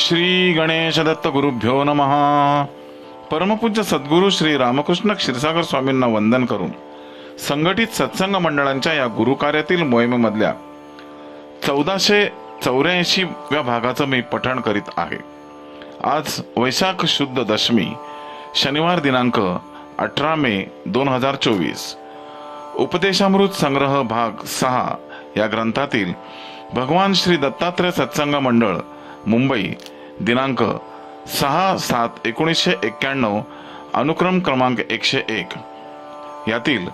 श्री गणेश दत्त गुरुभ्यो नमः. परमपूज्य सद्गुरू श्री रामकृष्ण क्षीरसागर स्वामींना वंदन करून संघटित सत्संग मंडळांच्या या गुरुकार्यातील मोहिमेमधल्या चौदाशे चौऱ्याऐंशीव्या भागाचं मी पठण करीत आहे. आज वैशाख शुद्ध दशमी शनिवार दिनांक अठरा मे दोन हजार चोवीस. उपदेशामृत संग्रह भाग सहा या ग्रंथातील भगवान श्री दत्तात्रय सत्संग मंडळ मुंबई दिनांक सहा सात एकोणीसशे एक्क्याण्णव अनुक्रम क्रमांक एकशे एक. यातील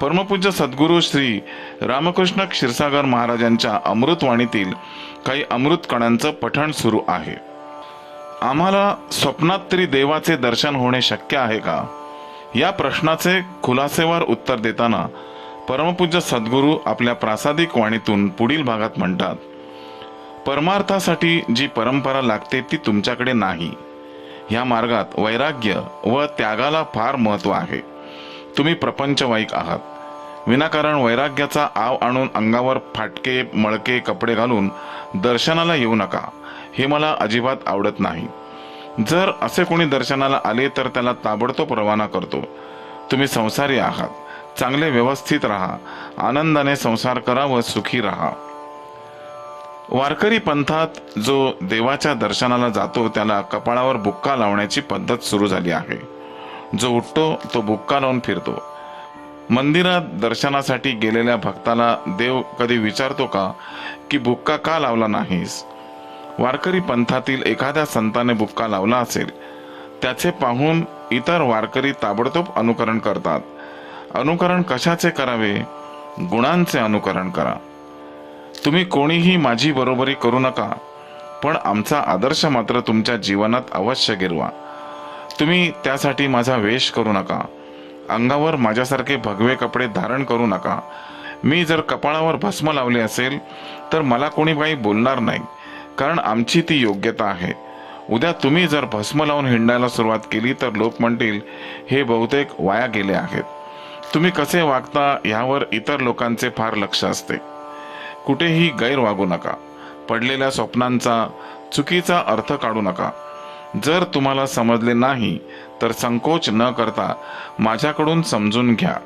परमपूज्य सद्गुरू श्री रामकृष्ण क्षीरसागर महाराजांच्या अमृतवाणीतील काही अमृत कणांचं पठण सुरू आहे. आम्हाला स्वप्नात तरी देवाचे दर्शन होणे शक्य आहे का? या प्रश्नाचे खुलासेवर उत्तर देताना परमपूज्य सद्गुरू आपल्या प्रासादिक वाणीतून पुढील भागात म्हणतात. परमार्थासाठी जी परंपरा लागते ती तुमच्याकडे नाही. ह्या मार्गात वैराग्य व त्यागाला फार महत्त्व आहे. तुम्ही प्रपंचवाईक आहात. विनाकारण वैराग्याचा आव आणून अंगावर फाटके मळके कपडे घालून दर्शनाला येऊ नका. हे मला अजिबात आवडत नाही. जर असे कोणी दर्शनाला आले तर त्याला ताबडतोब रवाना करतो. तुम्ही संसारी आहात. चांगले व्यवस्थित राहा. आनंदाने संसार करा व सुखी राहा. वारकरी पंथात जो देवाच्या दर्शनाला जातो त्याला कपाळावर बुक्का लावण्याची पद्धत सुरू झाली आहे. जो उठतो तो बुक्का लावून फिरतो. मंदिरात दर्शनासाठी गेलेल्या भक्ताला देव कधी विचारतो का की बुक्का का लावला नाहीस? वारकरी पंथातील एखाद्या संताने बुक्का लावला असेल त्याचे पाहून इतर वारकरी ताबडतोब अनुकरण करतात. अनुकरण कशाचे करावे? गुणांचे अनुकरण करा. तुम्ही कोणीही माझी बरोबरी करू नका पण आमचा आदर्श मात्र तुमच्या जीवनात अवश्य गिरवा तुम्ही त्यासाठी माझा वेश करू नका अंगावर माझ्यासारखे भगवे कपडे धारण करू नका. मी जर कपाळावर भस्म लावले असेल तर मला कोणी काही बोलणार नाही कारण आमची ती योग्यता आहे. उद्या तुम्ही जर भस्म लावून हिंडायला सुरुवात केली तर लोक म्हणतील हे बहुतेक वाया गेले आहेत. तुम्ही कसे वागता यावर इतर लोकांचे फार लक्ष असते. कुठेही गैर वागू नका. पडलेल्या स्वप्नांचा चुकीचा अर्थ काढू नका. जर तुम्हाला समजले नाही तर संकोच न करता माझ्याकडून समजून घ्या.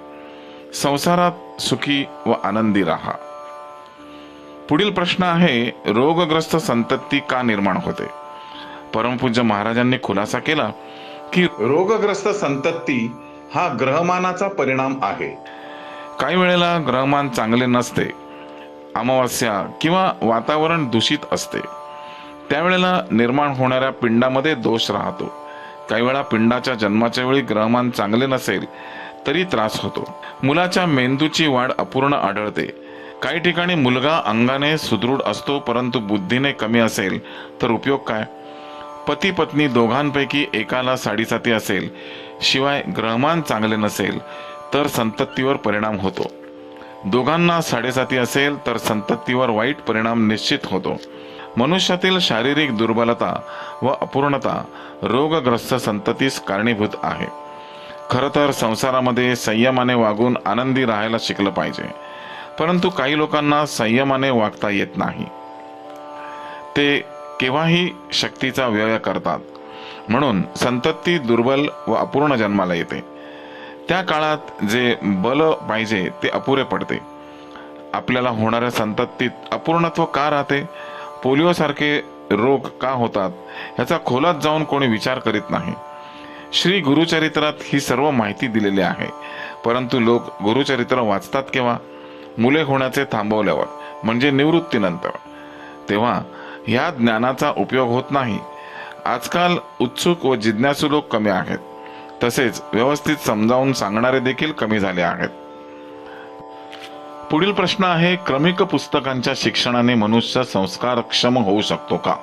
संसारात सुखी व आनंदी राहा. पुढील प्रश्न आहे रोगग्रस्त संतती का निर्माण होते? परमपूज्य महाराजांनी खुलासा केला की रोगग्रस्त संतती हा ग्रहमानाचा परिणाम आहे. काही वेळेला ग्रहमान चांगले नसते अमावस्या किंवा वातावरण दूषित असते. त्यावेळेला निर्माण होणाऱ्या पिंडामध्ये दोष राहतो. काही वेळा पिंडाच्या जन्माच्या वेळी ग्रहमान चांगले नसेल तरी त्रास होतो. मुलाच्या मेंदूची वाढ अपूर्ण आढळते. काही ठिकाणी मुलगा अंगाने सुदृढ असतो परंतु बुद्धीने कमी असेल तर उपयोग काय? पती पत्नी दोघांपैकी एकाला साडेसाती असेल शिवाय ग्रहमान चांगले नसेल तर संततीवर परिणाम होतो. दोघांना साडेसाती असेल तर संततीवर वाईट परिणाम निश्चित होतो. मनुष्यातील शारीरिक दुर्बलता व अपूर्णता रोगग्रस्त संततीस कारणीभूत आहे. खरं तर संसारामध्ये संयमाने वागून आनंदी राहायला शिकलं पाहिजे. परंतु काही लोकांना संयमाने वागता येत नाही. ते केव्हाही शक्तीचा व्यय करतात. म्हणून संतती दुर्बल व अपूर्ण जन्माला येते. त्या काळात जे बल पाहिजे ते अपुरे पडते. आपल्याला होणाऱ्या संततीत अपूर्णत्व का राहते? पोलिओसारखे रोग का होतात? ह्याचा खोलात जाऊन कोणी विचार करीत नाही. श्री गुरुचरित्रात ही सर्व माहिती दिलेली आहे. परंतु लोक गुरुचरित्र वाचतात केव्हा? मुले होण्याचे थांबवल्यावर म्हणजे निवृत्तीनंतर. तेव्हा ह्या ज्ञानाचा उपयोग होत नाही. आजकाल उत्सुक व जिज्ञासू लोक कमी आहेत. तसेच व्यवस्थित समजावून सांगणारे देखील कमी झाले आहेत. पुढील प्रश्न आहे क्रमिक पुस्तकांच्या शिक्षणाने मनुष्य संस्कारक्षम होऊ शकतो का?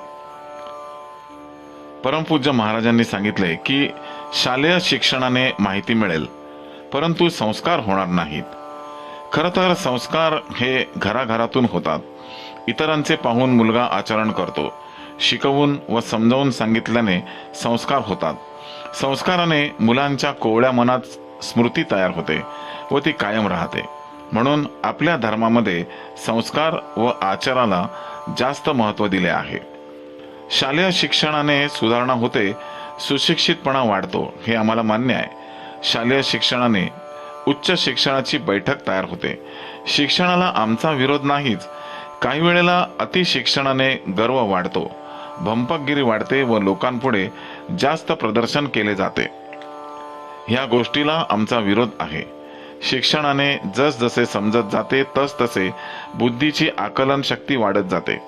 परमपूज्य महाराजांनी सांगितले की शालेय शिक्षणाने माहिती मिळेल परंतु संस्कार होणार नाहीत. खरं तर संस्कार हे घराघरातून होतात. इतरांचे पाहून मुलगा आचरण करतो शिकवून व समजावून सांगितल्याने संस्कार होतात. संस्काराने मुलांच्या कोवळ्या मनात स्मृती तयार होते व ती कायम राहते. म्हणून आपल्या धर्मामध्ये संस्कार व आचाराला जास्त महत्त्व दिले आहे. शालेय शिक्षणाने सुधारणा होते सुशिक्षितपणा वाढतो हे आम्हाला मान्य आहे. शालेय शिक्षणाने उच्च शिक्षणाची बैठक तयार होते. शिक्षणाला आमचा विरोध नाहीच. काही वेळेला अतिशिक्षणाने गर्व वाढतो. भंपकगिरी वाढते व लोकांपुढे जास्त प्रदर्शन केले जाते. ह्या गोष्टीला आमचा विरोध आहे. शिक्षणाने जसजसे समजत जाते तस तसे बुद्धीची आकलन शक्ती वाढत जाते.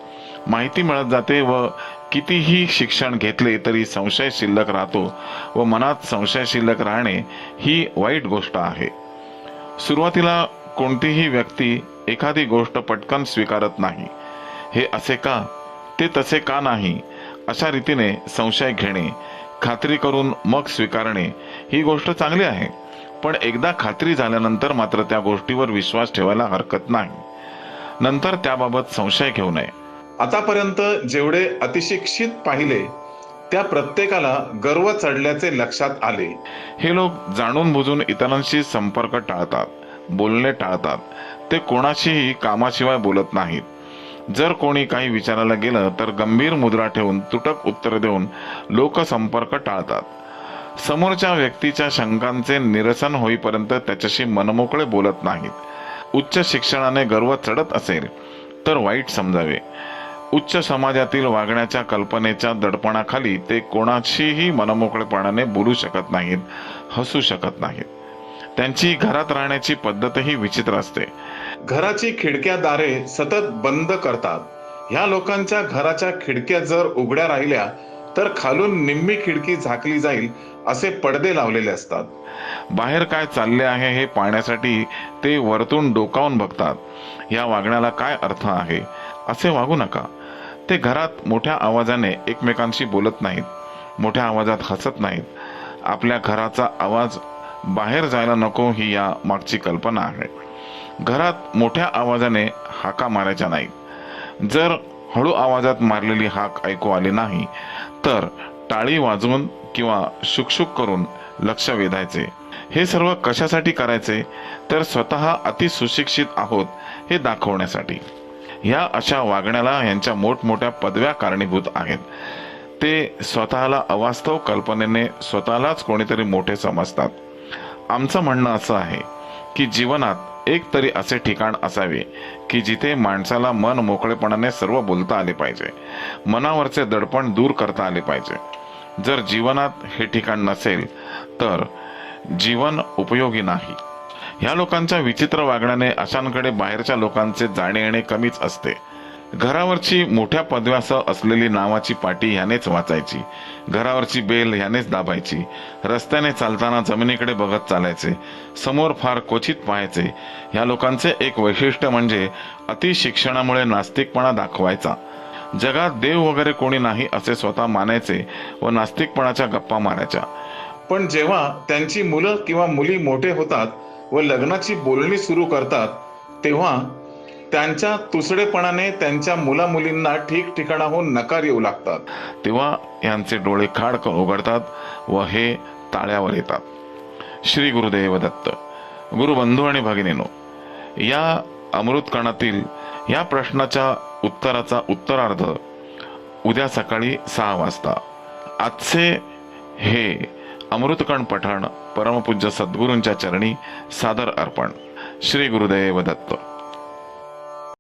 माहिती मिळत जाते व कितीही शिक्षण घेतले तरी संशय शिल्लक राहतो व मनात संशय शिल्लक राहणे ही वाईट गोष्ट आहे. सुरुवातीला कोणतीही व्यक्ती एखादी गोष्ट पटकन स्वीकारत नाही. हे असे का? ते तसे का नाही? अशा रीतीने संशय घेणे खात्री करून मग स्वीकारणे ही गोष्ट चांगली आहे. पण एकदा खात्री झाल्यानंतर मात्र त्या गोष्टीवर विश्वास ठेवायला हरकत नाही. नंतर त्याबाबत संशय घेऊ नये. आतापर्यंत जेवढे अतिशिक्षित पाहिले त्या प्रत्येकाला गर्व चढल्याचे लक्षात आले. हे लोक जाणून बुजून इतरांशी संपर्क टाळतात बोलणे टाळतात. ते कोणाशीही कामाशिवाय बोलत नाहीत. जर कोणी काही विचारायला गेलं तर गंभीर मुद्रा ठेवून तुटक उत्तर देऊन लोकसंपर्क टाळतात. समोरच्या व्यक्तीच्या शंकांचे निरसन होईपर्यंत त्याच्याशी मनमोकळे बोलत नाहीत. उच्च शिक्षणाने गर्व चढत असेल तर वाईट समजावे. उच्च समाजातील वागण्याच्या कल्पनेच्या दडपणाखाली ते कोणाशीही मनमोकळेपणाने बोलू शकत नाहीत हसू शकत नाहीत. त्यांची घरात राहण्याची पद्धतही विचित्र असते. घराची खिडक्या दारे सतत बंद करतात. ह्या लोकांच्या घराच्या खिडक्या जर उघड्या राहिल्या तर खालून निम्मी खिडकी झाकली जाईल असे पडदे लावलेले असतात. बाहेर काय चालले आहे हे पाहण्यासाठी ते वरतून डोकावून बघतात. या वागण्याला काय अर्थ आहे? असे वागू नका. ते घरात मोठ्या आवाजाने एकमेकांशी बोलत नाहीत. मोठ्या आवाजात हसत नाहीत. आपल्या घराचा आवाज बाहेर जायला नको ही या मागची कल्पना आहे. घरात मोठ्या आवाजाने हाका मारायच्या नाहीत. जर हळू आवाजात मारलेली हाक ऐकू आली नाही तर टाळी वाजवून किंवा शुकशुक करून लक्ष वेधायचे. हे सर्व कशासाठी करायचे? तर स्वतः अति सुशिक्षित आहोत हे दाखवण्यासाठी. या अशा वागण्याला यांच्या मोठमोठ्या पदव्या कारणीभूत आहेत. ते स्वतःला अवास्तव कल्पनेने स्वतःलाच कोणीतरी मोठे समजतात. आमचं म्हणणं असं आहे की जीवनात एक तरी असे ठिकाण असावे की जिथे माणसाला मन मोकळेपणाने सर्व बोलता आले पाहिजे मनावरचे दडपण दूर करता आले पाहिजे. जर जीवनात हे ठिकाण नसेल तर जीवन उपयोगी नाही. ह्या लोकांच्या विचित्र वागण्याने अशांकडे बाहेरच्या लोकांचे जाणे येणे कमीच असते. घरावरची मोठ्या पदव्यासह असलेली नावाची पाटी ह्यानेच वाचायची. घरावरची बेल ह्यानेच दाबायची. रस्त्याने चालताना जमिनीकडे बघत चालायचे. समोर फार क्वचित पाहायचे. ह्या लोकांचे एक वैशिष्ट्य म्हणजे अतिशिक्षणामुळे नास्तिकपणा दाखवायचा. जगात देव वगैरे कोणी नाही असे स्वतः मानायचे व नास्तिकपणाच्या गप्पा मारायच्या. पण जेव्हा त्यांची मुलं किंवा मुली मोठे होतात व लग्नाची बोलणी सुरू करतात तेव्हा त्यांच्या तुसडेपणाने त्यांच्या मुला मुलींना ठिकठिकाणाहून नकार येऊ लागतात. तेव्हा यांचे डोळे खाडकन उघडतात व हे ताळ्यावर येतात. श्री गुरुदेव दत्त गुरुबंधू आणि भगिनीनो या अमृतकणातील या प्रश्नाच्या उत्तराचा उत्तरार्ध उद्या सकाळी सहा वाजता. आजचे हे अमृतकण पठण परमपूज्य सद्गुरूंच्या चरणी सादर अर्पण. श्री गुरुदेव दत्त.